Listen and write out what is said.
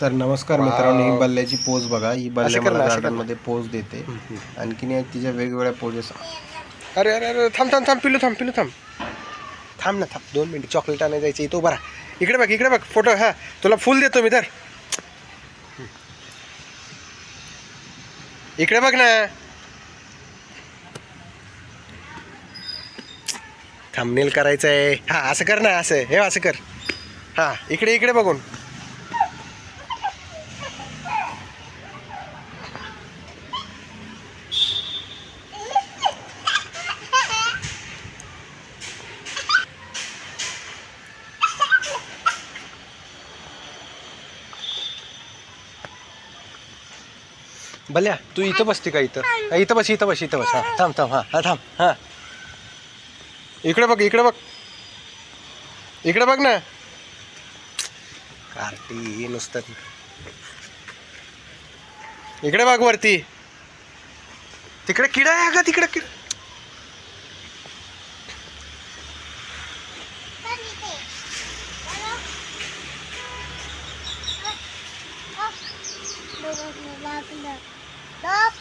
तर नमस्कार मित्रांनो ही बल्ल्याची पोज बघा. ही बल्ल्या असं कर ना, मला असं कर गार्डनमध्ये पोज देते. आणखीन एक तिच्या वेगवेगळ्या पोजेस अरे अरे अरे थांब थांब थांब पिलू थांब पिलू थांब. थांब ना थांब. दोन मिनिट चॉकलेट आणायला जायचं इथं बरा इकडे बघ इकडे बघ फोटो हा. तुला फुल देतो मी तर इकडे बघ ना. थांबनेल करायचं आहे हा असं कर ना असं. हे असं कर. हा इकडे इकडे बघून. भल्या तू इथं बसते का इथं हा, इथं बस इथं बस इथं बस हां थांब थांब हां हां थांब हां इकडे बघ इकडे बघ इकडे बघ ना कार्टी नुसतं इकडे बघ वरती तिकडे किडा आहे का तिकडे किडा Look, Dap.